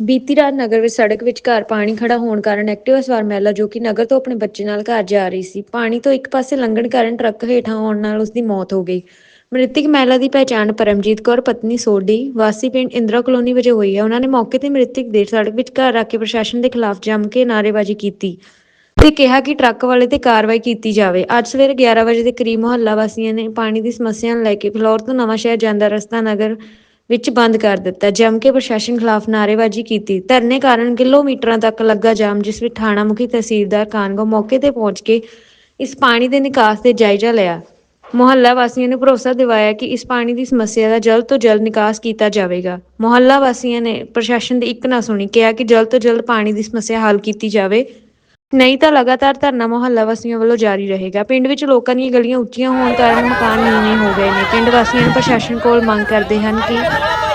ਬੀਤੀ ਰਾਤ ਨਗਰ ਵਿੱਚ ਸੜਕ ਵਿਚਕਾਰ ਪਾਣੀ ਖੜਾ ਹੋਣ ਕਾਰਨ ਐਕਟਿਵਾ ਸਵਾਰ ਮਹਿਲਾ ਜੋ ਕਿ ਨਗਰ ਤੋਂ ਆਪਣੇ ਬੱਚੇ ਨਾਲ ਘਰ ਜਾ ਰਹੀ ਸੀ। ਪਾਣੀ ਤੋਂ ਇੱਕ ਪਾਸੇ ਲੰਘਣ ਕਾਰਨ ਟਰੱਕ ਹੇਠਾਂ ਆਉਣ ਨਾਲ ਉਸ ਦੀ ਮੌਤ ਹੋ ਗਈ। ਮ੍ਰਿਤਕ ਮਹਿਲਾ ਦੀ ਪਹਿਚਾਣ ਪਰਮਜੀਤ ਕੌਰ, ਪਤਨੀ ਸੋਢੀ, ਵਾਸੀ ਪਿੰਡ ਇੰਦਰਾ ਕਲੋਨੀ ਵਜੋਂ ਹੋਈ ਹੈ। ਉਹਨਾਂ ਨੇ ਮੌਕੇ ਤੇ ਮ੍ਰਿਤਕ ਦੇ ਸੜਕ ਵਿਚਕਾਰ ਰੱਖ ਕੇ ਪ੍ਰਸ਼ਾਸਨ ਦੇ ਖਿਲਾਫ ਜੰਮ ਕੇ ਨਾਅਰੇਬਾਜ਼ੀ ਕੀਤੀ ਤੇ ਕਿਹਾ ਕਿ ਟਰੱਕ ਵਾਲੇ ਤੇ ਕਾਰਵਾਈ ਕੀਤੀ ਜਾਵੇ। ਅੱਜ ਸਵੇਰੇ 11 ਵਜੇ ਦੇ ਕਰੀਬ ਮੁਹੱਲਾ ਵਾਸੀਆਂ ਨੇ ਪਾਣੀ ਦੀ ਸਮੱਸਿਆ ਨੂੰ ਲੈ ਕੇ ਫਲੋਰ ਤੋਂ ਨਵਾਂ ਸ਼ਹਿਰ ਜਾਂਦਾ ਰਸਤਾ ਨਗਰ ਵਿੱਚ ਬੰਦ ਕਰ ਦਿੱਤਾ। ਜੰਮ ਕੇ ਪ੍ਰਸ਼ਾਸਨ ਖਿਲਾਫ ਨਾਅਰੇਬਾਜ਼ੀ ਕੀਤੀ। ਧਰਨੇ ਕਾਰਨ ਕਿਲੋਮੀਟਰਾਂ ਤੱਕ ਲੱਗਾ ਜਾਮ, ਜਿਸ ਵਿੱਚ ਥਾਣਾ ਮੁਖੀ ਤਹਿਸੀਲਦਾਰ ਕਾਨਗੋ ਮੌਕੇ ਤੇ ਪਹੁੰਚ ਕੇ ਇਸ ਪਾਣੀ ਦੇ ਨਿਕਾਸ ਤੇ ਜਾਇਜ਼ਾ ਲਿਆ। ਮੁਹੱਲਾ ਵਾਸੀਆਂ ਨੇ ਭਰੋਸਾ ਦਿਵਾਇਆ ਕਿ ਇਸ ਪਾਣੀ ਦੀ ਸਮੱਸਿਆ ਦਾ ਜਲਦ ਤੋਂ ਜਲਦ ਨਿਕਾਸ ਕੀਤਾ ਜਾਵੇਗਾ। ਮੁਹੱਲਾ ਵਾਸੀਆਂ ਨੇ ਪ੍ਰਸ਼ਾਸਨ ਦੀ ਇੱਕ ਨਾ ਸੁਣੀ, ਕਿਹਾ ਕਿ ਜਲਦ ਤੋਂ ਜਲਦ ਪਾਣੀ ਦੀ ਸਮੱਸਿਆ ਹੱਲ ਕੀਤੀ ਜਾਵੇ। ਨਹੀਂ ਤਾਂ ਲਗਾਤਾਰ ਧਰਨਾ ਮੁਹੱਲਾ ਵਾਸੀਆਂ ਵੱਲੋਂ ਜਾਰੀ ਰਹੇਗਾ। ਪਿੰਡ ਵਿੱਚ ਲੋਕਾਂ ਦੀਆਂ ਗਲੀਆਂ ਉੱਚੀਆਂ ਹੋਣ ਕਾਰਨ ਮਕਾਨ ਨੀਵੇਂ ਹੋ ਗਏ ਨੇ। ਪਿੰਡ ਵਾਸੀਆਂ ਨੂੰ ਪ੍ਰਸ਼ਾਸਨ ਕੋਲ ਮੰਗ ਕਰਦੇ ਹਨ ਕਿ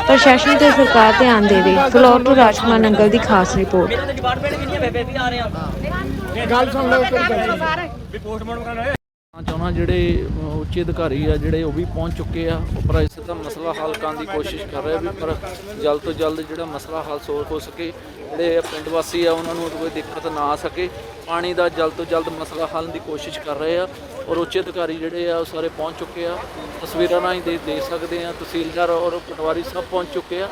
ਪ੍ਰਸ਼ਾਸਨ ਤੇ ਸਰਕਾਰ ਧਿਆਨ ਦੇਵੇ। ਫਲੋਰ ਤੋਂ ਰਾਜਕੁਮਾਰ ਨੰਗਲ ਦੀ ਖਾਸ ਰਿਪੋਰਟ। ਵੀ ਪੋਸਟਮਾਰਟਮ ਕਰਾਣਾ ਹੈ ਜਿਹੜੇ ਅਹ, ਉੱਚ ਅਧਿਕਾਰੀ ਆ ਜਿਹੜੇ ਉਹ ਵੀ ਪਹੁੰਚ ਚੁੱਕੇ ਆ। ਉੱਪਰ ਇਸ ਦਾ ਮਸਲਾ ਹੱਲ ਕਰਨ ਦੀ ਕੋਸ਼ਿਸ਼ ਕਰ ਰਹੇ ਵੀ ਪਰ ਜਲਦ ਤੋਂ ਜਲਦ ਜਿਹੜਾ ਮਸਲਾ ਹੱਲ ਸੋਲ ਹੋ ਸਕੇ ਜਿਹੜੇ ਪਿੰਡ ਵਾਸੀ ਆ ਉਹਨਾਂ ਨੂੰ ਕੋਈ ਦਿੱਕਤ ਨਾ ਆ ਸਕੇ। ਪਾਣੀ ਦਾ ਜਲਦ ਤੋਂ ਜਲਦ ਮਸਲਾ ਹੱਲ ਦੀ ਕੋਸ਼ਿਸ਼ ਕਰ ਰਹੇ ਆ ਔਰ ਉੱਚ ਅਧਿਕਾਰੀ ਜਿਹੜੇ ਆ ਉਹ ਸਾਰੇ ਪਹੁੰਚ ਚੁੱਕੇ ਆ। ਤਸਵੀਰਾਂ ਰਾਹੀਂ ਦੇ ਦੇਖ ਸਕਦੇ ਆ ਤਹਿਸੀਲਦਾਰ ਔਰ ਪਟਵਾਰੀ ਸਭ ਪਹੁੰਚ ਚੁੱਕੇ ਆ।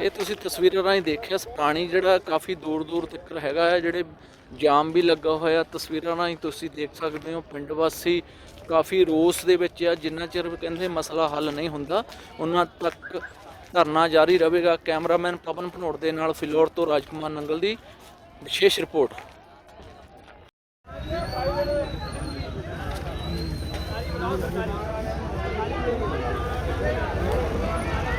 ਇਹ ਤੁਸੀਂ ਤਸਵੀਰਾਂ ਰਾਹੀਂ ਦੇਖਿਆ ਪਾਣੀ ਜਿਹੜਾ ਕਾਫੀ ਦੂਰ ਦੂਰ ਤੱਕ ਹੈਗਾ ਹੈ, ਜਿਹੜੇ ਜਾਮ ਵੀ ਲੱਗਾ ਹੋਇਆ। ਤਸਵੀਰਾਂ ਰਾਹੀਂ ਤੁਸੀਂ ਦੇਖ ਸਕਦੇ ਹੋ, ਪਿੰਡ ਵਾਸੀ ਕਾਫੀ ਰੋਸ ਦੇ ਵਿੱਚ ਆ, ਜਿੰਨਾ ਚਿਰ ਕਹਿੰਦੇ ਮਸਲਾ ਹੱਲ ਨਹੀਂ ਹੁੰਦਾ, ਉਹਨਾਂ ਤੱਕ ਧਰਨਾ ਜਾਰੀ ਰਹੇਗਾ। ਕੈਮਰਾਮੈਨ ਪਵਨ ਭਨੋੜ ਦੇ ਨਾਲ ਫਿਲੌਰ ਤੋਂ ਰਾਜਕੁਮਾਰ ਨੰਗਲ ਦੀ ਵਿਸ਼ੇਸ਼ ਰਿਪੋਰਟ।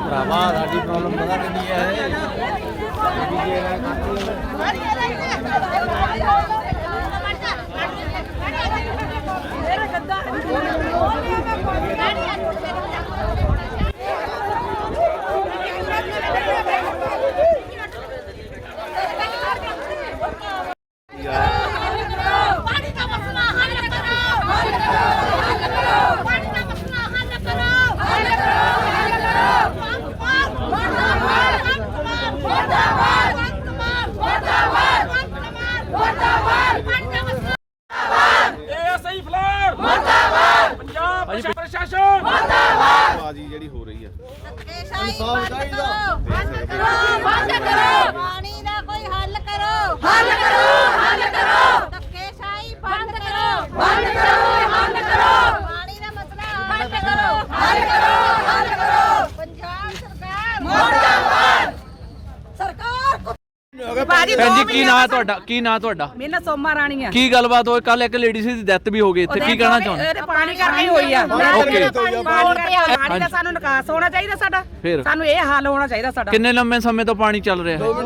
ਭਰਾਵਾ ਸਾਡੀ ਪ੍ਰੋਬਲਮ ਪਤਾ ਕਿੰਨੀ ਹੈ ਪਾਣੀ ਦਾ ਮਸਲਾ ਹੱਲ ਕਰੋ ਹੱਲ ਕਰੋ ਪਾਣੀ ਦਾ ਮਸਲਾ ਹੱਲ ਕਰੋ ਹੱਲ ਕਰੋ ਹੱਲ ਕਰੋ ਮੁਰਦਾਬਾਦ ਮੁਰਦਾਬਾਦ ਮੁਰਦਾਬਾਦ ਮੁਰਦਾਬਾਦ ਪਾਣੀ ਦਾ ਮਸਲਾ ਏਐਸਆਈ ਫਲੋਰ ਮੁਰਦਾਬਾਦ ਪ੍ਰਸ਼ਾਸਨ! ਬਾਜੀ ਜਿਹੜੀ ਹੋ ਰਹੀ ਹੈ ਬੰਦ ਕਰੋ ਬੰਦ ਕਰੋ। ਪਾਣੀ ਦਾ ਕੋਈ ਹੱਲ ਕਰੋ। ਹੱਲ ਕਰੋ ਹੱਲ ਕਰੋ ਧੱਕੇਸ਼ਾਹੀ ਬੰਦ ਕਰੋ ਬੰਦ ਕਰੋ ਹੱਲ ਕਰੋ ਪਾਣੀ ਦਾ ਮਸਲਾ ਹੱਲ ਕਰੋ ਹੱਲ ਕਰੋ ਹੱਲ ਕਰੋ ਪੰਜਾਬ ਸਰਕਾਰ ਮੁਰਦਾਬਾਦ ਸਰਕਾਰ ਬਾਜੀ ਭੈਣ ਜੀ ਕੀ ਨਾਂ ਹੈ ਤੁਹਾਡਾ? ਕੀ ਨਾਂ ਤੁਹਾਡਾ? ਮੇਰੇ ਨਾਲ ਸੋਮਾ ਰਾਣੀ ਆ। ਕੀ ਗੱਲਬਾਤ ਹੋਈ? ਕੱਲ ਇੱਕ ਲੇਡੀ ਸੀ ਦੀ ਡੈਥ ਵੀ ਹੋ ਗਈ ਇੱਥੇ। ਕੀ ਕਹਿਣਾ ਚਾਹੁੰਦੇ? ਇਹਦੇ ਪਾਣੀ ਕਰਕੇ ਹੀ ਹੋਈ ਆ। ਓਕੇ। ਪਾਣੀ ਦਾ ਸਾਨੂੰ ਨਿਕਾਸ ਹੋਣਾ ਚਾਹੀਦਾ ਸਾਡਾ। ਫਿਰ? ਸਾਨੂੰ ਇਹ ਹੱਲ ਹੋਣਾ ਚਾਹੀਦਾ ਸਾਡਾ। ਕਿੰਨੇ ਲੰਮੇ ਸਮੇਂ ਤੋਂ ਪਾਣੀ ਚੱਲ ਰਿਹਾ ਹੈ? ਦੋ ਕੁ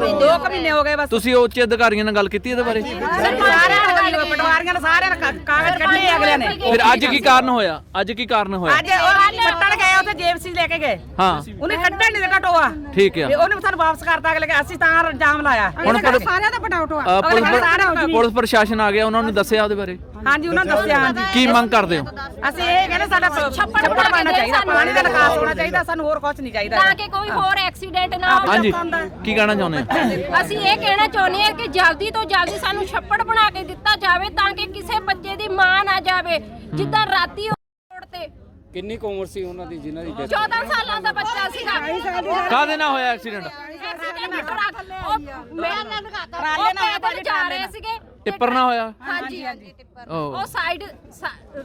ਮਹੀਨੇ ਹੋ ਗਏ ਬਸ। ਤੁਸੀਂ ਉੱਚ ਅਧਿਕਾਰੀਆਂ ਨਾਲ ਗੱਲ ਕੀਤੀ ਇਹਦੇ ਬਾਰੇ? ਸਾਰਿਆਂ ਨੇ ਗੱਲ ਪਟਵਾਰੀਆਂ ਨੇ ਸਾਰਿਆਂ ਨੇ ਕਾਗਜ਼ ਕੱਢੇ ਅਗਲੇ ਨੇ। ਫਿਰ ਅੱਜ ਕੀ ਕਾਰਨ ਹੋਇਆ? ਅੱਜ ਕੀ ਕਾਰਨ ਹੋਇਆ? ਅੱਜ ਉਹ ਕੱਟਣ ਉੱਥੇ ਜੇਬਸੀ ਲੈ ਕੇ ਗਏ। ਹਾਂ। ਉਹਨੇ ਕੱਢਣ ਨਹੀਂ ਦਿੱਤਾ ਟੋਆ। ਠੀਕ ਆ। ਤੇ ਉਹਨੇ ਸਾਨੂੰ ਵਾਪਸ ਕਰਤਾ ਅਗਲੇ ਕਿ ਅਸੀਂ ਤਾਂ ਜਾਮ ਲਾਇਆ। ਹੁਣ ਪਰ- ਸਾਰਿਆਂ ਦਾ ਪਟਾਉ ਟੋਆ ਅ, ਪੁਲਿਸ ਅਗਲੇ ਸਾਰਾ ਹੋ ਜੂ ਪੁਲਿਸ ਪ੍ਰਸ਼ਾਸਨ ਆ ਗਿਆ ਉਹਨਾਂ ਨੂੰ ਦੱਸਿਆ ਉਹਦੇ ਬਾਰੇ? ਹਾਂਜੀ ਉਹਨਾਂ ਨੇ ਦੱਸਿਆ ਹਾਂਜੀ। ਕੀ ਮੰਗ ਕਰਦੇ ਹੋ? ਅਸੀਂ ਇਹ ਕਹਿੰਦੇ ਸਾਡਾ ਛੱਪੜ ਬਣਨਾ ਚਾਹੀਦਾ ਪਾਣੀ ਦਾ ਨਿਕਾਸ ਹੋਣਾ ਚਾਹੀਦਾ ਸਾਨੂੰ ਹੋਰ ਕੁਝ ਨਹੀਂ ਚਾਹੀਦਾ। ਤਾਂ ਕਿ ਕੋਈ ਹੋਰ ਐਕਸੀਡੈਂਟ ਨਾ ਹੋ ਹਾਂਜੀ ਕੀ ਕਹਿਣਾ ਚਾਹੁੰਦੇ ਹੋ? ਅਸੀਂ ਇਹ ਕਹਿਣਾ ਚਾਹੁੰਦੇ ਹਾਂ ਕਿ ਜਲਦੀ ਤੋਂ ਜਲਦੀ ਸਾਨੂੰ ਛੱਪੜ ਬਣਾ ਕੇ ਦਿੱਤਾ ਜਾਵੇ ਤਾਂ ਕਿ ਕਿਸੇ ਬੱਚੇ ਦੀ ਮਾਂ ਨਾ ਜਾਵੇ। ਜਿੱਦਾਂ ਰਾਤੀ ਤੇ ਕਿੰਨੀ ਕੁ ਉਮਰ ਸੀ ਉਹਨਾਂ ਦੀ ਜਿਨ੍ਹਾਂ ਦੀ 14 ਸਾਲਾਂ ਦਾ ਬੱਚਾ ਸੀਗਾ। ਕਾਹਦੇ ਨਾਲ ਹੋਇਆ ਐਕਸੀਡੈਂਟ? ਐਕਸੀਡੈਂਟ ਟਰੱਕ ਉਹ ਮੈਂ ਟਰਾਲੇ ਉਹ ਨਾਲ ਹੋਇਆ ਪੈਦਲ ਜਾ ਰਹੇ ਸੀਗੇ। ਟਿੱਪਰ ਨਾਲ ਹੋਇਆ? ਹਾਂਜੀ ਉਹ ਸਾਈਡ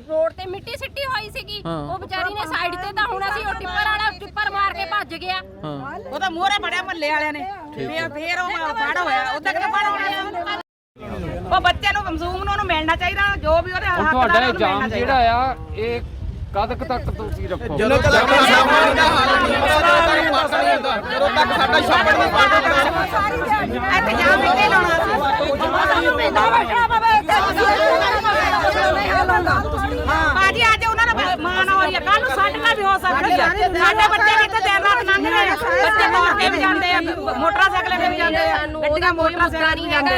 ਰੋਡ ਤੇ ਮਿੱਟੀ ਸਿੱਟੀ ਹੋਈ ਸੀਗੀ। ਉਹ ਵਿਚਾਰੀ ਨੇ ਸਾਈਡ ਤੇ ਤਾਂ ਹੁਣ ਅਸੀਂ ਉਹ ਟਿੱਪਰ ਵਾਲਾ ਟਿੱਪਰ ਮਾਰ ਕੇ ਭੱਜ ਗਿਆ। ਉਹ ਤਾਂ ਮੂਹਰੇ ਬੜਿਆ ਮੱਲੇ ਵਾਲਿਆਂ ਨੇ। ਫੇਰ ਫੇਰ ਉਹ ਬਾੜ ਹੋਇਆ। ਉਹਦਾ ਕਿਤੇ ਬਾੜ ਹੋਇਆ? ਉਹ ਬੱਚੇ ਨੂੰ ਕਮਜ਼ੂਮ ਨੂੰ ਉਹਨੂੰ ਮਿਲਣਾ ਚਾਹੀਦਾ। ਜੋ ਵੀ ਉਹਦੇ ਹੱਕ ਤੁਹਾਡਾ ਦਾ ਇਹ ਉਹਨੂੰ ਜਾਮ ਮਿਲਣਾ ਜਿਹੜਾ ਆ ਇਹ ਕਦ ਕੁ ਤੱਕ ਤੁਸੀਂ ਰੱਖੋ ਜਦੋਂ ਤੱਕ ਸਾਹਮਣੇ ਦਾ ਹੱਲ ਨਹੀਂ ਹੁੰਦਾ ਜਦੋਂ ਤੱਕ ਪਾਸ ਨਹੀਂ ਹੁੰਦਾ ਜਦੋਂ ਤੱਕ ਸਾਡਾ ਛੱਪੜ ਨਹੀਂ ਪਾਸ ਇੱਥੇ ਜਾਮ ਇੱਥੇ ਲਾਉਣਾ ਬਾਜੀ ਅੱਜ ਉਹਨਾਂ ਦਾ ਮਾਨ ਹੋ ਰਹੀ ਹੈ ਕੱਲ ਨੂੰ ਸਾਡੇ ਨਾਲ ਵੀ ਹੋ ਸਕਦੀ ਹੈ ਸਾਡੇ ਬੱਚੇ ਵੀ ਇੱਥੇ ਦਿਨ ਰਾਤ ਲੰਘ ਰਹੇ ਆ ਬੱਚੇ ਦੌੜ ਕੇ ਵੀ ਜਾਂਦੇ ਆ ਮੋਟਰਸਾਈਕਲ ਤੇ ਵੀ ਜਾਂਦੇ ਆ ਗੱਡੀਆਂ ਮੋਟਰਸਾਈਕਲ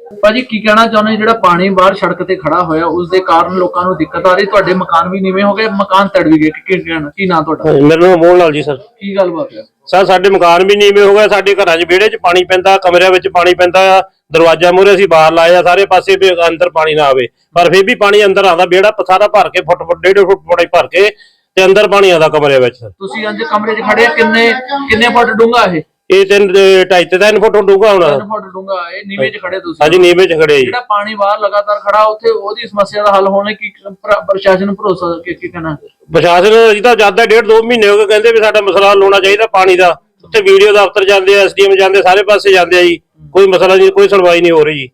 ਭਾਜੀ ਕੀ ਕਹਿਣਾ ਚਾਹੁੰਦੇ ਜਿਹੜਾ ਪਾਣੀ ਬਾਹਰ ਸੜਕ ਤੇ ਖੜਾ ਹੋਇਆ ਉਸ ਦੇ ਕਾਰਨ ਲੋਕਾਂ ਨੂੰ ਦਿੱਕਤ ਆ ਰਹੀ? ਤੁਹਾਡੇ ਮਕਾਨ ਵੀ ਨੀਵੇਂ ਹੋ ਗਏ ਮਕਾਨ ਤੜ ਵੀ ਗਏ ਕੀ ਕੀ ਨਾਂ ਤੁਹਾਡਾ? ਮੇਰਾ ਨਾਮ ਮੋਹਨ ਲਾਲ ਜੀ ਸਰ। ਕੀ ਗੱਲਬਾਤ ਹੈ? ਸਰ ਸਾਡੇ ਮਕਾਨ ਵੀ ਨੀਵੇਂ ਹੋ ਗਏ ਸਾਡੇ ਘਰਾਂ 'ਚ ਵਿਹੜੇ 'ਚ ਪਾਣੀ ਪੈਂਦਾ ਕਮਰਿਆਂ ਵਿੱਚ ਪਾਣੀ ਪੈਂਦਾ ਦਰਵਾਜ਼ਾ ਮੂਹਰੇ ਅਸੀਂ ਬਾਹਰ ਲਾਏ ਆ ਸਾਰੇ ਪਾਸੇ ਵੀ ਅੰਦਰ ਪਾਣੀ ਨਾ ਆਵੇ। ਪਰ ਫਿਰ ਵੀ ਪਾਣੀ ਅੰਦਰ ਆਉਂਦਾ ਵਿਹੜਾ ਸਾਰਾ ਭਰ ਕੇ ਫੁੱਟ ਫੁੱਟ ਡੇਢ ਫੁੱਟ ਪਾਣੀ ਭਰ ਕੇ ਤੇ ਅੰਦਰ ਪਾਣੀ ਆਉਂਦਾ ਕਮਰੇ ਵਿੱਚ ਤੁਸੀਂ ਅੰਜ ਕਮਰੇ 'ਚ ਖੜੇ ਕਿੰਨੇ ਕਿੰਨੇ ਫੁੱਟ ਡੂੰਘਾ ਇਹ? ਇਹ ਤਿੰਨ ਤੇ ਢਾਈ ਤੇ ਤਿੰਨ ਫੁੱਟ ਡੂੰਘਾ ਹੋਣਾ। 3 ਫੁੱਟ ਡੂੰਘਾ ਇਹ ਨੀਵੇਂ 'ਚ ਖੜੇ ਤੁਸੀਂ। ਹਾਂਜੀ ਨੀਵੇਂ 'ਚ ਖੜੇ ਜੀ। ਜਿਹੜਾ ਪਾਣੀ ਬਾਹਰ ਲਗਾਤਾਰ ਖੜਾ ਉੱਥੇ ਉਹਦੀ ਸਮੱਸਿਆ ਦਾ ਹੱਲ ਹੋਣੇ ਕੀ ਪ੍ਰ- ਪ੍ਰਸ਼ਾਸਨ ਨੂੰ ਭਰੋਸਾ ਕੀ ਕੀ ਕਹਿਣਾ? ਪ੍ਰਸ਼ਾਸਨ ਅਸੀਂ ਤਾਂ ਜ਼ਿਆਦਾ ਡੇਢ ਦੋ ਮਹੀਨੇ ਹੋ ਗਏ ਕਹਿੰਦੇ ਵੀ ਸਾਡਾ ਮਸਲਾ ਹੱਲ ਹੋਣਾ ਚਾਹੀਦਾ ਪਾਣੀ ਦਾ। ਉੱਥੇ ਵੀਡੀਓ ਦਫ਼ਤਰ ਜਾਂਦੇ ਆ ਐਸਡੀਐਮ ਜਾਂਦੇ ਸਾਰੇ ਪਾਸੇ ਜਾਂਦੇ ਆ ਜੀ। ਕੋਈ ਮਸਲਾ ਨਹੀਂ ਕੋਈ ਸੁਣਵਾਈ ਨਹੀਂ ਹੋ ਰਹੀ ਜੀ।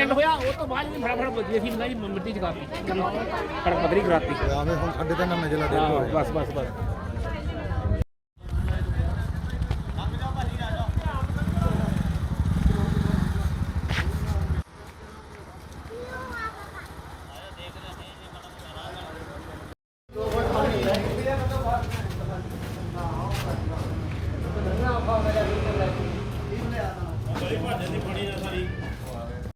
ਐਕਸੀਡੈਂਟ ਹੋਇਆ ਉਹ ਤੋਂ ਬਾਅਦ ਵੀ ਫਟਾਫਟ ਵਧੀਆ ਸੀ ਨਾ ਜੀ ਮਿੱਟੀ ਚ ਕਰਤੀ ਪਰ ਪਦਰੀ ਕਰਾਤੀ ਆਵੇਂ ਹੁਣ ਸਾਡੇ ਤਾਂ ਨਾ ਨਜ਼ਰ ਲੱਗੇ ਬਸ ਬਸ ਬਸ।